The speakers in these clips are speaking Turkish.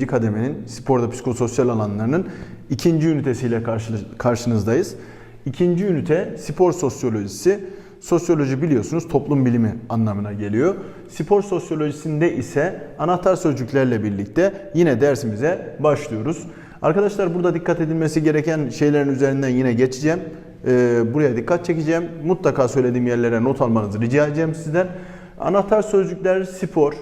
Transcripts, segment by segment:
birinci kademenin sporda psikososyal alanlarının ikinci ünitesiyle karşı- karşınızdayız. İkinci ünite spor sosyolojisi. Sosyoloji biliyorsunuz toplum bilimi anlamına geliyor. Spor sosyolojisinde ise anahtar sözcüklerle birlikte yine dersimize başlıyoruz. Arkadaşlar burada dikkat edilmesi gereken şeylerin üzerinden yine geçeceğim. Ee, buraya dikkat çekeceğim. Mutlaka söylediğim yerlere not almanızı rica edeceğim sizden. Anahtar sözcükler spor,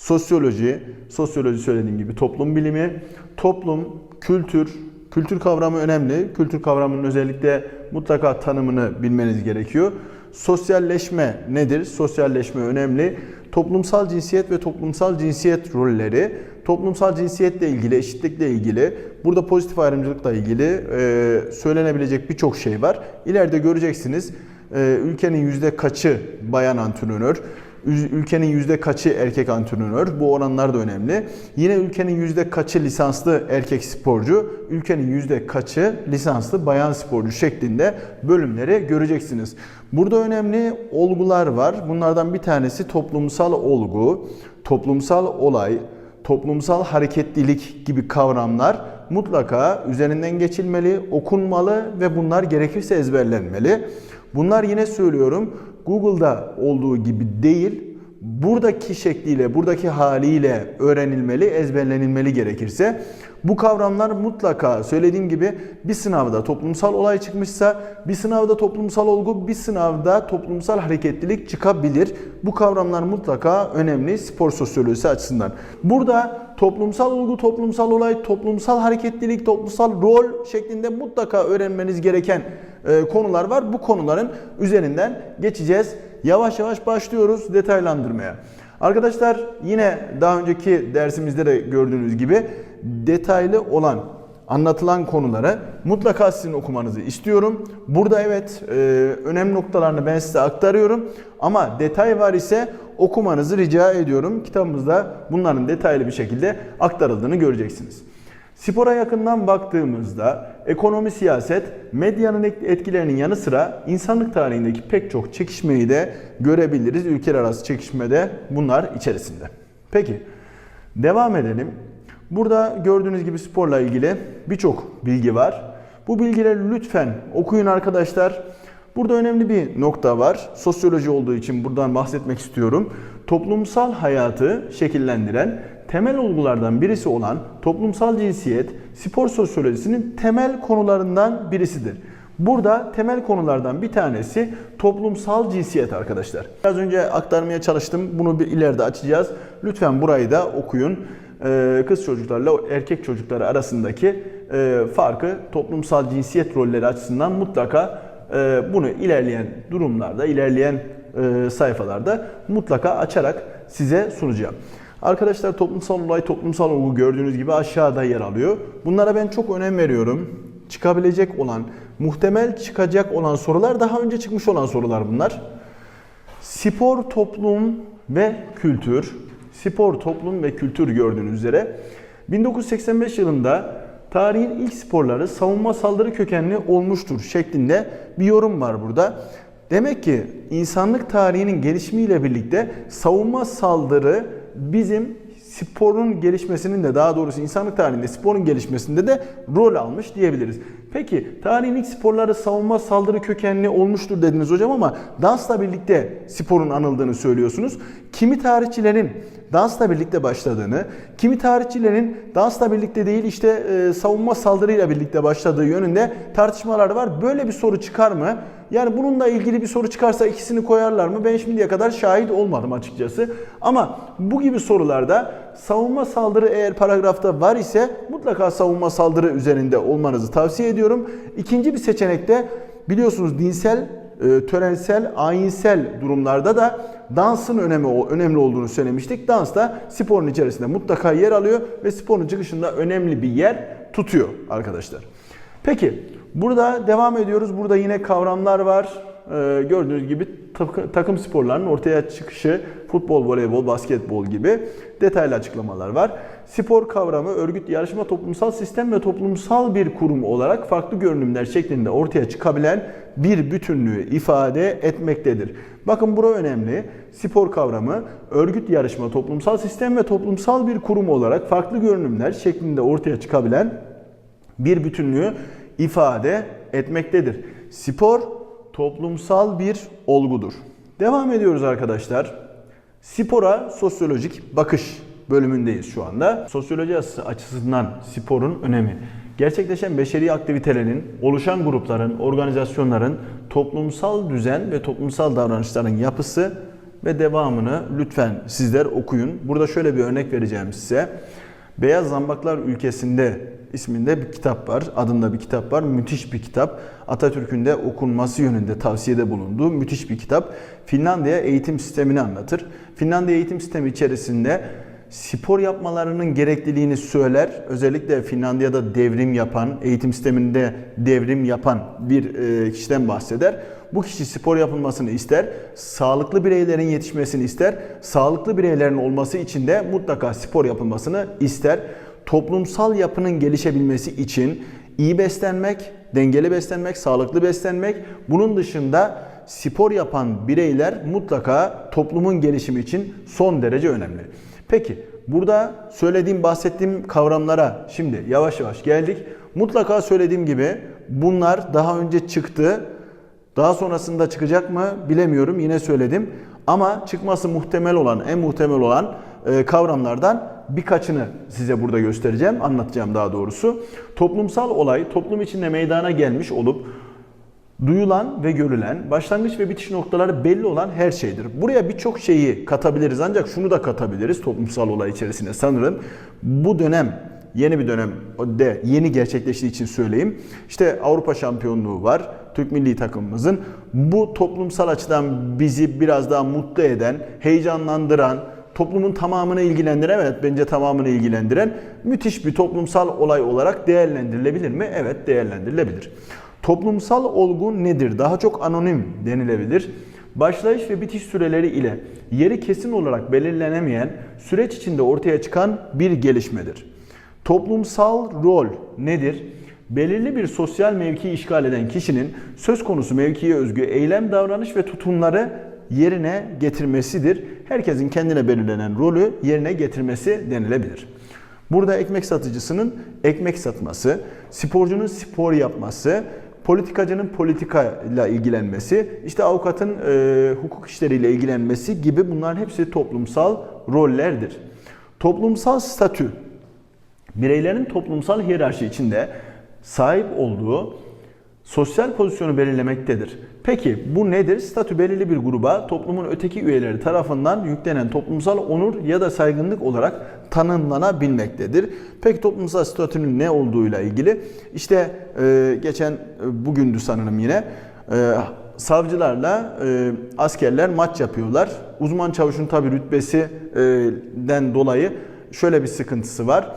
sosyoloji, sosyoloji söylediğim gibi toplum bilimi, toplum, kültür, kültür kavramı önemli. Kültür kavramının özellikle mutlaka tanımını bilmeniz gerekiyor. Sosyalleşme nedir? Sosyalleşme önemli. Toplumsal cinsiyet ve toplumsal cinsiyet rolleri, toplumsal cinsiyetle ilgili, eşitlikle ilgili, burada pozitif ayrımcılıkla ilgili e, söylenebilecek birçok şey var. İleride göreceksiniz e, ülkenin yüzde kaçı bayan antrenör, ülkenin yüzde kaçı erkek antrenör, bu oranlar da önemli. Yine ülkenin yüzde kaçı lisanslı erkek sporcu, ülkenin yüzde kaçı lisanslı bayan sporcu şeklinde bölümleri göreceksiniz. Burada önemli olgular var. Bunlardan bir tanesi toplumsal olgu, toplumsal olay, toplumsal hareketlilik gibi kavramlar mutlaka üzerinden geçilmeli, okunmalı ve bunlar gerekirse ezberlenmeli. Bunlar yine söylüyorum Google'da olduğu gibi değil, buradaki şekliyle, buradaki haliyle öğrenilmeli, ezberlenilmeli gerekirse. Bu kavramlar mutlaka söylediğim gibi bir sınavda toplumsal olay çıkmışsa, bir sınavda toplumsal olgu, bir sınavda toplumsal hareketlilik çıkabilir. Bu kavramlar mutlaka önemli spor sosyolojisi açısından. Burada toplumsal olgu, toplumsal olay, toplumsal hareketlilik, toplumsal rol şeklinde mutlaka öğrenmeniz gereken e, konular var. Bu konuların üzerinden geçeceğiz. Yavaş yavaş başlıyoruz detaylandırmaya. Arkadaşlar yine daha önceki dersimizde de gördüğünüz gibi detaylı olan anlatılan konuları mutlaka sizin okumanızı istiyorum. Burada evet e, önemli noktalarını ben size aktarıyorum ama detay var ise okumanızı rica ediyorum. Kitabımızda bunların detaylı bir şekilde aktarıldığını göreceksiniz. Spora yakından baktığımızda ekonomi, siyaset, medyanın etkilerinin yanı sıra insanlık tarihindeki pek çok çekişmeyi de görebiliriz. Ülkeler arası çekişmede bunlar içerisinde. Peki devam edelim. Burada gördüğünüz gibi sporla ilgili birçok bilgi var. Bu bilgileri lütfen okuyun arkadaşlar. Burada önemli bir nokta var. Sosyoloji olduğu için buradan bahsetmek istiyorum. Toplumsal hayatı şekillendiren temel olgulardan birisi olan toplumsal cinsiyet spor sosyolojisinin temel konularından birisidir. Burada temel konulardan bir tanesi toplumsal cinsiyet arkadaşlar. Biraz önce aktarmaya çalıştım. Bunu bir ileride açacağız. Lütfen burayı da okuyun. Ee, Kız çocuklarla erkek çocukları arasındaki e, farkı toplumsal cinsiyet rolleri açısından mutlaka e, bunu ilerleyen durumlarda, ilerleyen e, sayfalarda mutlaka açarak size sunacağım. Arkadaşlar toplumsal olay, toplumsal olgu gördüğünüz gibi aşağıda yer alıyor. Bunlara ben çok önem veriyorum. Çıkabilecek olan, muhtemel çıkacak olan sorular daha önce çıkmış olan sorular bunlar. Spor, toplum ve kültür. Spor, toplum ve kültür gördüğünüz üzere 1985 yılında tarihin ilk sporları savunma saldırı kökenli olmuştur şeklinde bir yorum var burada. Demek ki insanlık tarihinin gelişimiyle birlikte savunma saldırı bizim sporun gelişmesinin de daha doğrusu insanlık tarihinde sporun gelişmesinde de rol almış diyebiliriz. Peki tarihin ilk sporları savunma saldırı kökenli olmuştur dediniz hocam ama dansla birlikte sporun anıldığını söylüyorsunuz. Kimi tarihçilerin dansla birlikte başladığını, kimi tarihçilerin dansla birlikte değil işte e, savunma saldırıyla birlikte başladığı yönünde tartışmalar var. Böyle bir soru çıkar mı? Yani bununla ilgili bir soru çıkarsa ikisini koyarlar mı? Ben şimdiye kadar şahit olmadım açıkçası. Ama bu gibi sorularda savunma saldırı eğer paragrafta var ise mutlaka savunma saldırı üzerinde olmanızı tavsiye ediyorum. İkinci bir seçenekte biliyorsunuz dinsel, e, törensel, ayinsel durumlarda da dansın önemi önemli olduğunu söylemiştik. Dans da sporun içerisinde mutlaka yer alıyor ve sporun çıkışında önemli bir yer tutuyor arkadaşlar. Peki burada devam ediyoruz. Burada yine kavramlar var. e, gördüğünüz gibi tak- takım sporlarının ortaya çıkışı futbol, voleybol, basketbol gibi detaylı açıklamalar var. Spor kavramı örgüt, yarışma, toplumsal sistem ve toplumsal bir kurum olarak farklı görünümler şeklinde ortaya çıkabilen bir bütünlüğü ifade etmektedir. Bakın bura önemli. Spor kavramı örgüt, yarışma, toplumsal sistem ve toplumsal bir kurum olarak farklı görünümler şeklinde ortaya çıkabilen bir bütünlüğü ifade etmektedir. Spor toplumsal bir olgudur. Devam ediyoruz arkadaşlar. Spora sosyolojik bakış bölümündeyiz şu anda. Sosyoloji açısından sporun önemi. Gerçekleşen beşeri aktivitelerin, oluşan grupların, organizasyonların toplumsal düzen ve toplumsal davranışların yapısı ve devamını lütfen sizler okuyun. Burada şöyle bir örnek vereceğim size. Beyaz Zambaklar Ülkesinde isminde bir kitap var. Adında bir kitap var. Müthiş bir kitap. Atatürk'ün de okunması yönünde tavsiyede bulunduğu müthiş bir kitap. Finlandiya eğitim sistemini anlatır. Finlandiya eğitim sistemi içerisinde spor yapmalarının gerekliliğini söyler. Özellikle Finlandiya'da devrim yapan, eğitim sisteminde devrim yapan bir e, kişiden bahseder. Bu kişi spor yapılmasını ister, sağlıklı bireylerin yetişmesini ister, sağlıklı bireylerin olması için de mutlaka spor yapılmasını ister. Toplumsal yapının gelişebilmesi için iyi beslenmek, dengeli beslenmek, sağlıklı beslenmek, bunun dışında spor yapan bireyler mutlaka toplumun gelişimi için son derece önemli. Peki burada söylediğim, bahsettiğim kavramlara şimdi yavaş yavaş geldik. Mutlaka söylediğim gibi bunlar daha önce çıktı. Daha sonrasında çıkacak mı bilemiyorum. Yine söyledim. Ama çıkması muhtemel olan, en muhtemel olan e, kavramlardan birkaçını size burada göstereceğim, anlatacağım daha doğrusu. Toplumsal olay toplum içinde meydana gelmiş olup duyulan ve görülen, başlangıç ve bitiş noktaları belli olan her şeydir. Buraya birçok şeyi katabiliriz ancak şunu da katabiliriz toplumsal olay içerisinde sanırım. Bu dönem yeni bir dönemde yeni gerçekleştiği için söyleyeyim. İşte Avrupa şampiyonluğu var. Türk milli takımımızın bu toplumsal açıdan bizi biraz daha mutlu eden, heyecanlandıran, toplumun tamamını ilgilendiren, evet bence tamamını ilgilendiren müthiş bir toplumsal olay olarak değerlendirilebilir mi? Evet değerlendirilebilir. Toplumsal olgu nedir? Daha çok anonim denilebilir. Başlayış ve bitiş süreleri ile yeri kesin olarak belirlenemeyen süreç içinde ortaya çıkan bir gelişmedir. Toplumsal rol nedir? Belirli bir sosyal mevki işgal eden kişinin söz konusu mevkiye özgü eylem, davranış ve tutumları yerine getirmesidir. Herkesin kendine belirlenen rolü yerine getirmesi denilebilir. Burada ekmek satıcısının ekmek satması, sporcunun spor yapması, politikacının politikayla ilgilenmesi, işte avukatın e, hukuk işleriyle ilgilenmesi gibi bunların hepsi toplumsal rollerdir. Toplumsal statü, bireylerin toplumsal hiyerarşi içinde sahip olduğu sosyal pozisyonu belirlemektedir. Peki bu nedir? Statü belirli bir gruba toplumun öteki üyeleri tarafından yüklenen toplumsal onur ya da saygınlık olarak tanımlanabilmektedir. Peki toplumsal statünün ne olduğuyla ilgili işte e, geçen e, bugündü sanırım yine e, savcılarla e, askerler maç yapıyorlar. Uzman çavuşun tabi rütbesinden dolayı şöyle bir sıkıntısı var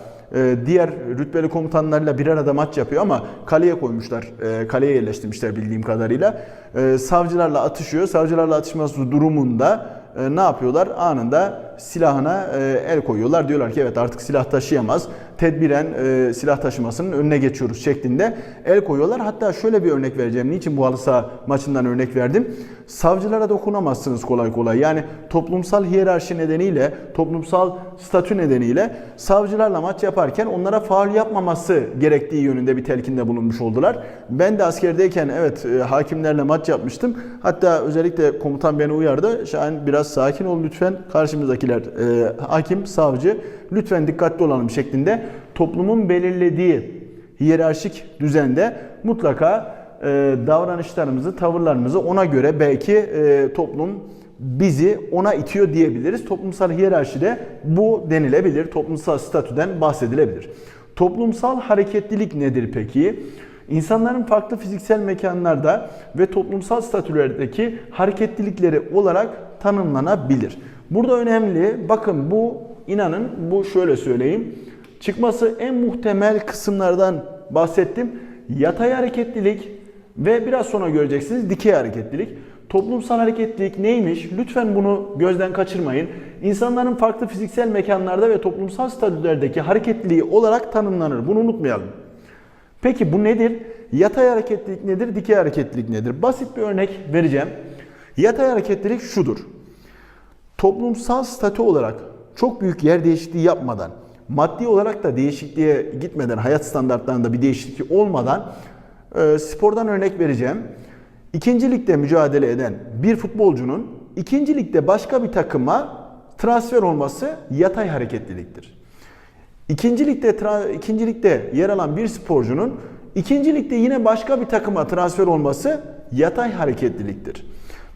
diğer rütbeli komutanlarıyla bir arada maç yapıyor ama kaleye koymuşlar. E, kaleye yerleştirmişler bildiğim kadarıyla. E, savcılarla atışıyor. Savcılarla atışması durumunda ne yapıyorlar? Anında silahına el koyuyorlar. Diyorlar ki evet artık silah taşıyamaz. Tedbiren silah taşımasının önüne geçiyoruz şeklinde el koyuyorlar. Hatta şöyle bir örnek vereceğim. Niçin bu halı saha maçından örnek verdim? Savcılara dokunamazsınız kolay kolay. Yani toplumsal hiyerarşi nedeniyle, toplumsal statü nedeniyle savcılarla maç yaparken onlara faul yapmaması gerektiği yönünde bir telkinde bulunmuş oldular. Ben de askerdeyken evet hakimlerle maç yapmıştım. Hatta özellikle komutan beni uyardı. Şahin biraz sakin ol lütfen. Karşımızdakiler e, hakim, savcı lütfen dikkatli olalım şeklinde toplumun belirlediği hiyerarşik düzende mutlaka e, davranışlarımızı, tavırlarımızı ona göre belki e, toplum bizi ona itiyor diyebiliriz. Toplumsal hiyerarşide bu denilebilir. Toplumsal statüden bahsedilebilir. Toplumsal hareketlilik nedir peki? İnsanların farklı fiziksel mekanlarda ve toplumsal statülerdeki hareketlilikleri olarak tanımlanabilir. Burada önemli, bakın bu inanın bu şöyle söyleyeyim. Çıkması en muhtemel kısımlardan bahsettim. Yatay hareketlilik Ve biraz sonra göreceksiniz dikey hareketlilik. Toplumsal hareketlilik neymiş? Lütfen bunu gözden kaçırmayın. İnsanların farklı fiziksel mekanlarda ve toplumsal statülerdeki hareketliliği olarak tanımlanır. Bunu unutmayalım. Peki bu nedir? Yatay hareketlilik nedir? Dikey hareketlilik nedir? Basit bir örnek vereceğim. Yatay hareketlilik şudur. Toplumsal statü olarak çok büyük yer değişikliği yapmadan, maddi olarak da değişikliğe gitmeden, hayat standartlarında bir değişiklik olmadan e, spordan örnek vereceğim. İkinci ligde mücadele eden bir futbolcunun ikinci ligde başka bir takıma transfer olması yatay hareketliliktir. İkinci ligde, ikinci yer alan bir sporcunun ikinci ligde yine başka bir takıma transfer olması yatay hareketliliktir.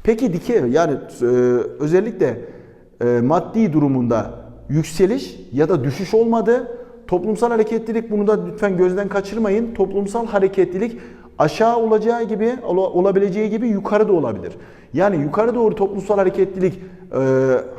Peki dikey yani e, özellikle e, maddi durumunda yükseliş ya da düşüş olmadı. Toplumsal hareketlilik bunu da lütfen gözden kaçırmayın. Toplumsal hareketlilik aşağı olacağı gibi ola- olabileceği gibi yukarı da olabilir. Yani yukarı doğru toplumsal hareketlilik e,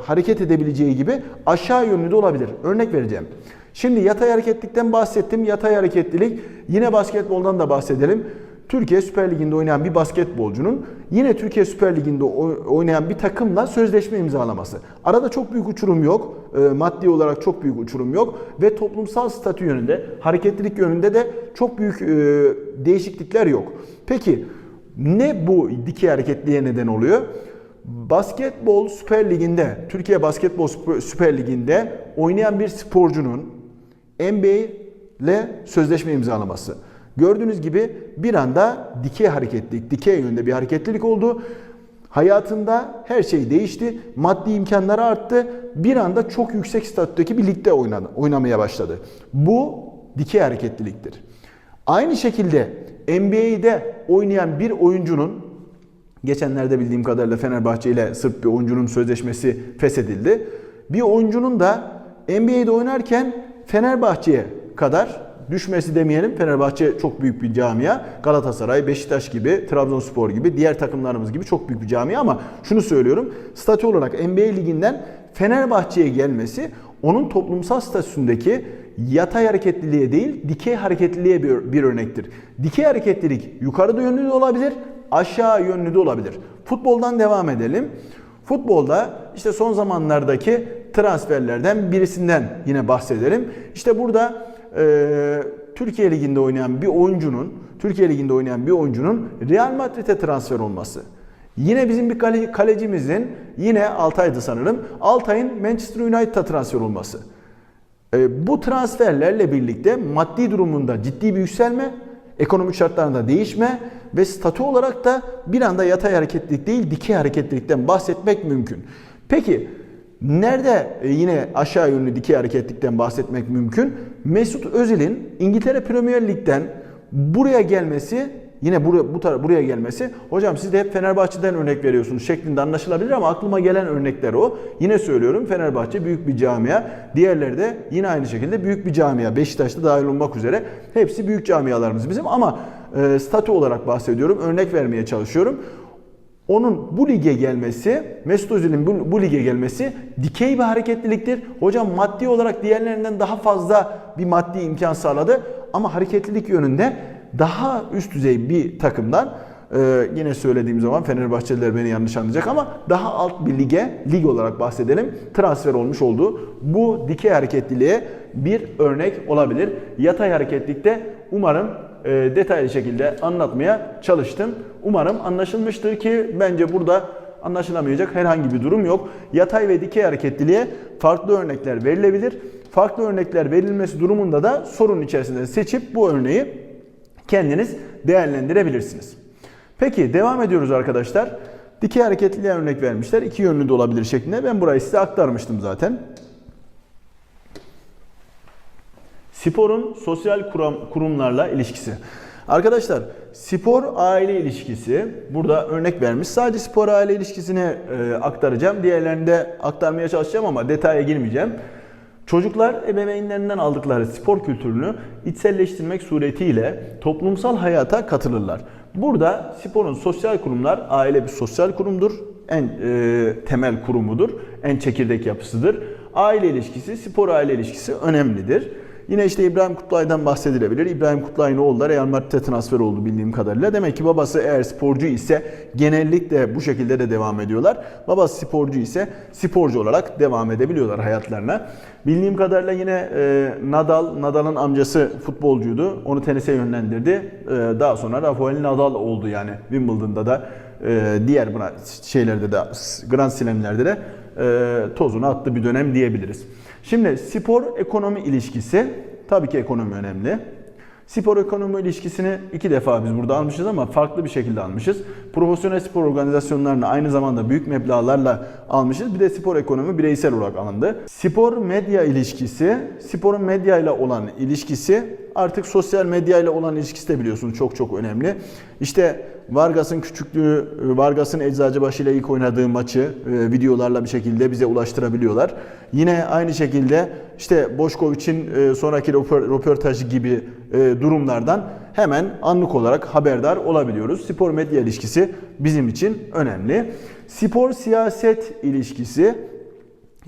hareket edebileceği gibi aşağı yönlü de olabilir. Örnek vereceğim. Şimdi yatay hareketlilikten bahsettim. Yatay hareketlilik yine basketboldan da bahsedelim. Türkiye Süper Ligi'nde oynayan bir basketbolcunun yine Türkiye Süper Ligi'nde oy- oynayan bir takımla sözleşme imzalaması. Arada çok büyük uçurum yok. E, maddi olarak çok büyük uçurum yok ve toplumsal statü yönünde, hareketlilik yönünde de çok büyük e, değişiklikler yok. Peki ne bu dikey hareketliğe neden oluyor? Basketbol Süper Ligi'nde, Türkiye Basketbol Süper Ligi'nde oynayan bir sporcunun NBA ile sözleşme imzalaması. Gördüğünüz gibi bir anda dikey hareketlilik, dikey yönde bir hareketlilik oldu. Hayatında her şey değişti. Maddi imkanları arttı. Bir anda çok yüksek statüdeki bir ligde oynadı, oynamaya başladı. Bu dikey hareketliliktir. Aynı şekilde NBA'de oynayan bir oyuncunun geçenlerde bildiğim kadarıyla Fenerbahçe ile Sırp bir oyuncunun sözleşmesi feshedildi. Bir oyuncunun da NBA'de oynarken Fenerbahçe'ye kadar düşmesi demeyelim. Fenerbahçe çok büyük bir camia. Galatasaray, Beşiktaş gibi, Trabzonspor gibi, diğer takımlarımız gibi çok büyük bir camia ama şunu söylüyorum. Statü olarak NBA liginden Fenerbahçe'ye gelmesi onun toplumsal statüsündeki yatay hareketliliğe değil, dikey hareketliliğe bir, bir örnektir. Dikey hareketlilik yukarıda yönlü de olabilir, aşağı yönlü de olabilir. Futboldan devam edelim. Futbolda işte son zamanlardaki transferlerden birisinden yine bahsedelim. İşte burada e, Türkiye Ligi'nde oynayan bir oyuncunun, Türkiye Ligi'nde oynayan bir oyuncunun Real Madrid'e transfer olması. Yine bizim bir kale, kalecimizin yine Altay'dı sanırım. Altay'ın Manchester United'a transfer olması. E, bu transferlerle birlikte maddi durumunda ciddi bir yükselme, ekonomik şartlarında değişme ve statü olarak da bir anda yatay hareketlilik değil dikey hareketlilikten bahsetmek mümkün. Peki nerede e, yine aşağı yönlü dikey hareketlilikten bahsetmek mümkün? Mesut Özil'in İngiltere Premier Lig'den buraya gelmesi Yine buraya, bu tara- buraya gelmesi, hocam siz de hep Fenerbahçe'den örnek veriyorsunuz şeklinde anlaşılabilir ama aklıma gelen örnekler o. Yine söylüyorum Fenerbahçe büyük bir camia. Diğerleri de yine aynı şekilde büyük bir camia. Beşiktaş'ta dahil olmak üzere hepsi büyük camialarımız bizim ama e, statü olarak bahsediyorum. Örnek vermeye çalışıyorum. Onun bu lige gelmesi, Mesut Özil'in bu, bu lige gelmesi dikey bir hareketliliktir. Hocam maddi olarak diğerlerinden daha fazla bir maddi imkan sağladı ama hareketlilik yönünde daha üst düzey bir takımdan e, yine söylediğim zaman Fenerbahçeliler beni yanlış anlayacak ama daha alt bir lige, lig olarak bahsedelim, transfer olmuş olduğu bu dikey hareketliliğe bir örnek olabilir. Yatay hareketlilikte umarım e, detaylı şekilde anlatmaya çalıştım. Umarım anlaşılmıştır ki bence burada anlaşılamayacak herhangi bir durum yok. Yatay ve dikey hareketliliğe farklı örnekler verilebilir. Farklı örnekler verilmesi durumunda da sorun içerisinde seçip bu örneği kendiniz değerlendirebilirsiniz. Peki devam ediyoruz arkadaşlar. Dikey hareketliliğe örnek vermişler. İki yönlü de olabilir şeklinde. Ben burayı size aktarmıştım zaten. Sporun sosyal kuram- kurumlarla ilişkisi. Arkadaşlar spor aile ilişkisi burada örnek vermiş. Sadece spor aile ilişkisini e, aktaracağım. Diğerlerini de aktarmaya çalışacağım ama detaya girmeyeceğim. Çocuklar ebeveynlerinden aldıkları spor kültürünü içselleştirmek suretiyle toplumsal hayata katılırlar. Burada sporun sosyal kurumlar, aile bir sosyal kurumdur, en e, temel kurumudur, en çekirdek yapısıdır. Aile ilişkisi, spor aile ilişkisi önemlidir. Yine işte İbrahim Kutluay'dan bahsedilebilir. İbrahim Kutluay'ın oğlu da Real Madrid'e transfer oldu bildiğim kadarıyla. Demek ki babası eğer sporcu ise genellikle bu şekilde de devam ediyorlar. Babası sporcu ise sporcu olarak devam edebiliyorlar hayatlarına. Bildiğim kadarıyla yine e, Nadal, Nadal'ın amcası futbolcuydu. Onu tenise yönlendirdi. E, daha sonra Rafael Nadal oldu yani Wimbledon'da da e, diğer buna şeylerde de Grand Slam'lerde de e, tozunu attı bir dönem diyebiliriz. Şimdi spor ekonomi ilişkisi tabii ki ekonomi önemli. Spor ekonomi ilişkisini iki defa biz burada almışız ama farklı bir şekilde almışız. Profesyonel spor organizasyonlarını aynı zamanda büyük meblağlarla almışız. Bir de spor ekonomi bireysel olarak alındı. Spor medya ilişkisi, sporun medya ile olan ilişkisi artık sosyal medya ile olan ilişkisi de biliyorsunuz çok çok önemli. İşte Vargas'ın küçüklüğü, Vargas'ın Eczacıbaşı ile ilk oynadığı maçı e, videolarla bir şekilde bize ulaştırabiliyorlar. Yine aynı şekilde işte Boşkoviç'in e, sonraki röpor- röportajı gibi e, durumlardan hemen anlık olarak haberdar olabiliyoruz. Spor medya ilişkisi bizim için önemli. Spor siyaset ilişkisi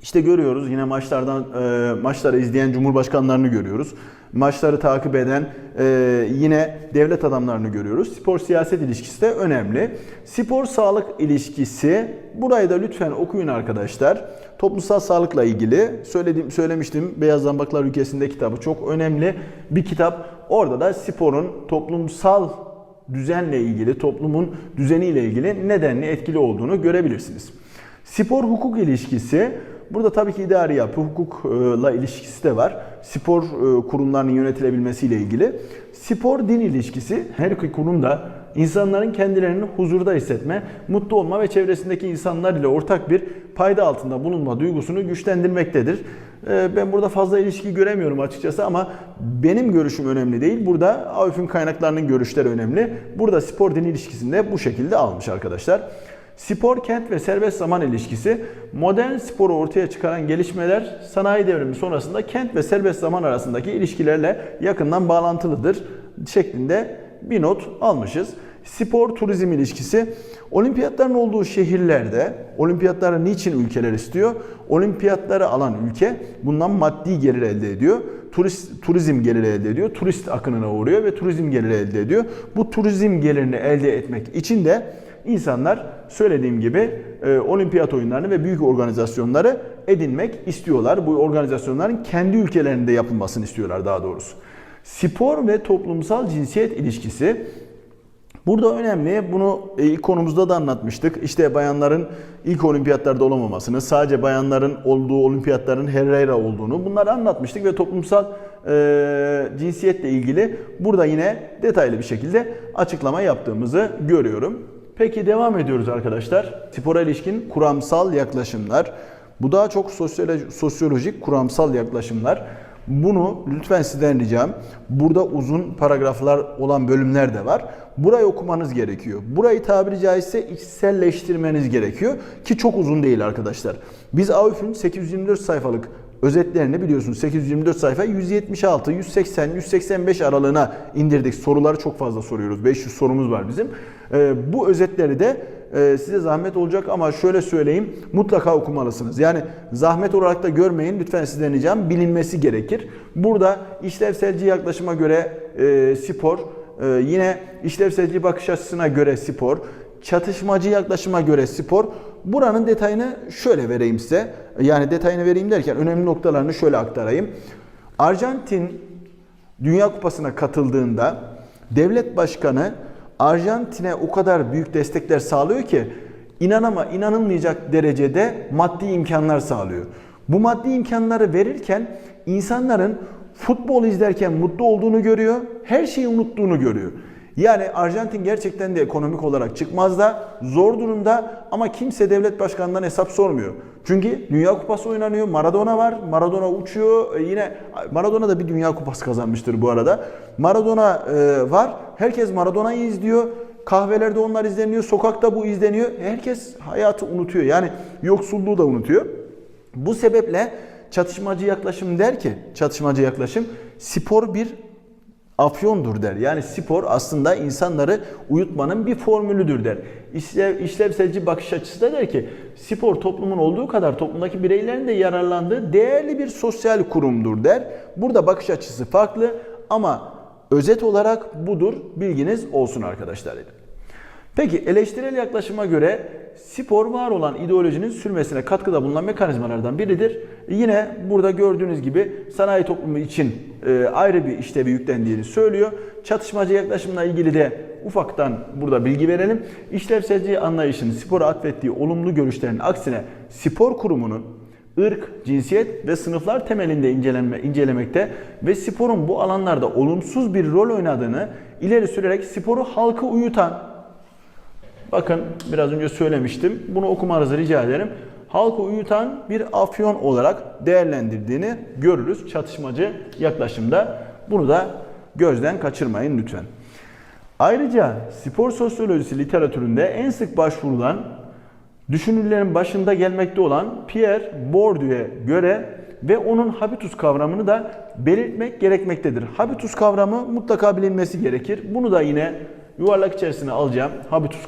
işte görüyoruz yine maçlardan e, maçları izleyen cumhurbaşkanlarını görüyoruz. Maçları takip eden e, yine devlet adamlarını görüyoruz. Spor siyaset ilişkisi de önemli. Spor sağlık ilişkisi burayı da lütfen okuyun arkadaşlar. Toplumsal sağlıkla ilgili söyledim söylemiştim Beyaz Zambaklar Ülkesinde kitabı çok önemli bir kitap. Orada da sporun toplumsal düzenle ilgili, toplumun düzeniyle ilgili nedenli etkili olduğunu görebilirsiniz. Spor hukuk ilişkisi burada tabii ki idari yapı hukukla ilişkisi de var. Spor e, kurumlarının yönetilebilmesiyle ilgili. Spor din ilişkisi her iki kurumda insanların kendilerini huzurda hissetme, mutlu olma ve çevresindeki insanlar ile ortak bir payda altında bulunma duygusunu güçlendirmektedir. E, Ben burada fazla ilişki göremiyorum açıkçası ama benim görüşüm önemli değil. Burada AÜF'ün kaynaklarının görüşleri önemli. Burada spor din ilişkisinde bu şekilde almış arkadaşlar. Spor, kent ve serbest zaman ilişkisi modern sporu ortaya çıkaran gelişmeler sanayi devrimi sonrasında kent ve serbest zaman arasındaki ilişkilerle yakından bağlantılıdır şeklinde bir not almışız. Spor turizm ilişkisi olimpiyatların olduğu şehirlerde olimpiyatları niçin ülkeler istiyor? Olimpiyatları alan ülke bundan maddi gelir elde ediyor. Turist, turizm geliri elde ediyor. Turist akınına uğruyor ve turizm geliri elde ediyor. Bu turizm gelirini elde etmek için de insanlar söylediğim gibi e, olimpiyat oyunlarını ve büyük organizasyonları edinmek istiyorlar. Bu organizasyonların kendi ülkelerinde yapılmasını istiyorlar daha doğrusu. Spor ve toplumsal cinsiyet ilişkisi Burada önemli, bunu e, ilk konumuzda da anlatmıştık. İşte bayanların ilk olimpiyatlarda olamamasını, sadece bayanların olduğu olimpiyatların Herrera olduğunu bunları anlatmıştık ve toplumsal e, cinsiyetle ilgili burada yine detaylı bir şekilde açıklama yaptığımızı görüyorum. Peki devam ediyoruz arkadaşlar. Spora ilişkin kuramsal yaklaşımlar. Bu daha çok sosyolo- sosyolojik kuramsal yaklaşımlar. Bunu lütfen sizden ricam. Burada uzun paragraflar olan bölümler de var. Burayı okumanız gerekiyor. Burayı tabiri caizse içselleştirmeniz gerekiyor. Ki çok uzun değil arkadaşlar. Biz AÜF'ün 824 sayfalık özetlerini biliyorsunuz 824 sayfa 176, 180, 185 aralığına indirdik. Soruları çok fazla soruyoruz. 500 sorumuz var bizim. Ee, bu özetleri de e, size zahmet olacak ama şöyle söyleyeyim mutlaka okumalısınız. Yani zahmet olarak da görmeyin lütfen sizden ricam bilinmesi gerekir. Burada işlevselci yaklaşıma göre e, spor, e, yine işlevselci bakış açısına göre spor, çatışmacı yaklaşıma göre spor. Buranın detayını şöyle vereyim size. Yani detayını vereyim derken önemli noktalarını şöyle aktarayım. Arjantin Dünya Kupası'na katıldığında devlet başkanı Arjantin'e o kadar büyük destekler sağlıyor ki inanama inanılmayacak derecede maddi imkanlar sağlıyor. Bu maddi imkanları verirken insanların futbol izlerken mutlu olduğunu görüyor, her şeyi unuttuğunu görüyor. Yani Arjantin gerçekten de ekonomik olarak çıkmazda, zor durumda ama kimse devlet başkanından hesap sormuyor. Çünkü Dünya Kupası oynanıyor, Maradona var, Maradona uçuyor. E, Yine Maradona da bir Dünya Kupası kazanmıştır bu arada. Maradona e, var, herkes Maradona'yı izliyor. Kahvelerde onlar izleniyor, sokakta bu izleniyor. Herkes hayatı unutuyor. Yani yoksulluğu da unutuyor. Bu sebeple çatışmacı yaklaşım der ki, çatışmacı yaklaşım spor bir afyondur der. Yani spor aslında insanları uyutmanın bir formülüdür der. İşlev, işlevselci bakış açısı da der ki spor toplumun olduğu kadar toplumdaki bireylerin de yararlandığı değerli bir sosyal kurumdur der. Burada bakış açısı farklı ama özet olarak budur bilginiz olsun arkadaşlar. Peki eleştirel yaklaşıma göre spor var olan ideolojinin sürmesine katkıda bulunan mekanizmalardan biridir. Yine burada gördüğünüz gibi sanayi toplumu için e, ayrı bir işlevi yüklendiğini söylüyor. Çatışmacı yaklaşımla ilgili de ufaktan burada bilgi verelim. İşlevselci anlayışın spora atfettiği olumlu görüşlerin aksine spor kurumunun ırk, cinsiyet ve sınıflar temelinde incelenme, incelemekte ve sporun bu alanlarda olumsuz bir rol oynadığını ileri sürerek sporu halkı uyutan, bakın biraz önce söylemiştim, bunu okumanızı rica ederim. Halkı uyutan bir afyon olarak değerlendirdiğini görürüz çatışmacı yaklaşımda. Bunu da gözden kaçırmayın lütfen. Ayrıca spor sosyolojisi literatüründe en sık başvurulan düşünürlerin başında gelmekte olan Pierre Bourdieu'ye göre ve onun habitus kavramını da belirtmek gerekmektedir. Habitus kavramı mutlaka bilinmesi gerekir. Bunu da yine yuvarlak içerisine alacağım. Habitus